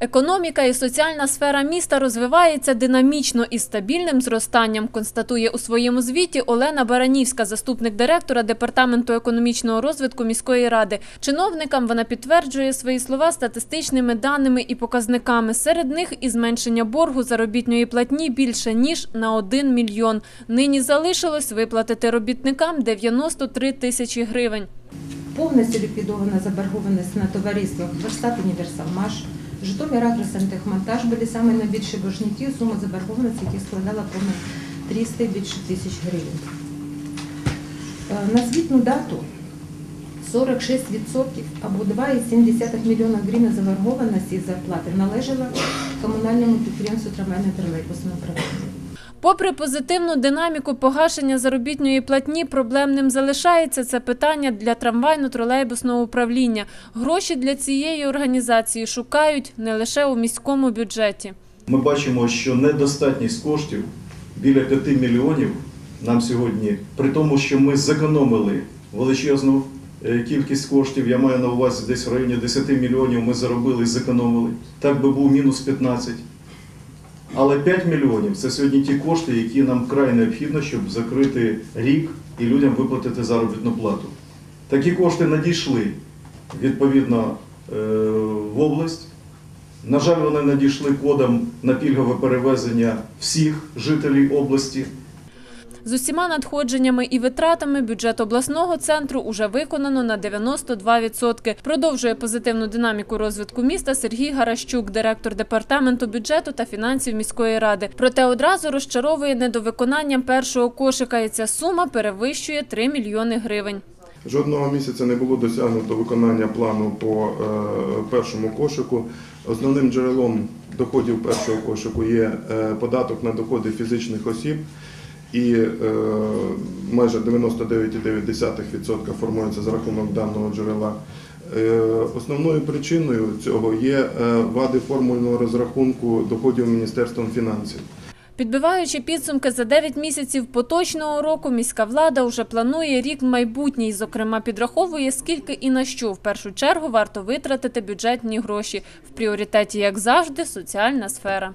Економіка і соціальна сфера міста розвивається динамічно і стабільним зростанням, констатує у своєму звіті Олена Баранівська, заступник директора Департаменту економічного розвитку міської ради. Чиновникам вона підтверджує свої слова статистичними даними і показниками. Серед них і зменшення боргу заробітної платні більше ніж на 1 мільйон. Нині залишилось виплатити робітникам 93 тисячі гривень. Повністю ліквідована заборгованість на товариствах Верстат Універсалмаш, Житомир Агросантехмонтаж були саме найбільші боржники, сума заборгованості яких складала понад 300 і більше тисяч гривень. Е, На звітну дату 46% або 2,7 мільйона гривень заборгованості з зарплати належало комунальному підприємству трамвайне тролейбусне управління. Попри позитивну динаміку погашення заробітної платні, проблемним залишається це питання для трамвайно-тролейбусного управління. Гроші для цієї організації шукають не лише у міському бюджеті. Ми бачимо, що недостатність коштів біля 5 мільйонів нам сьогодні, при тому, що ми зекономили величезну е, кількість коштів, я маю на увазі десь в районі 10 мільйонів ми заробили і зекономили. Так би був мінус 15. Але 5 мільйонів це сьогодні ті кошти, які нам вкрай необхідно, щоб закрити рік і людям виплатити заробітну плату. Такі кошти надійшли відповідно е, в область. На жаль, вони надійшли кодом на пільгове перевезення всіх жителів області. З усіма надходженнями і витратами бюджет обласного центру уже виконано на 92%. Продовжує позитивну динаміку розвитку міста Сергій Гаращук, директор департаменту бюджету та фінансів міської ради. Проте одразу розчаровує недовиконанням першого кошика, і ця сума перевищує 3 мільйони гривень. Жодного місяця не було досягнуто виконання плану по е, першому кошику. Основним джерелом доходів першого кошику є е, податок на доходи фізичних осіб, і майже 99,9% формується за рахунок даного джерела. Е, Основною причиною цього є е, вади формульного розрахунку доходів Міністерством фінансів. Підбиваючи підсумки за 9 місяців поточного року, міська влада вже планує рік майбутній. Зокрема, підраховує, скільки і на що в першу чергу варто витратити бюджетні гроші. В пріоритеті, як завжди, соціальна сфера.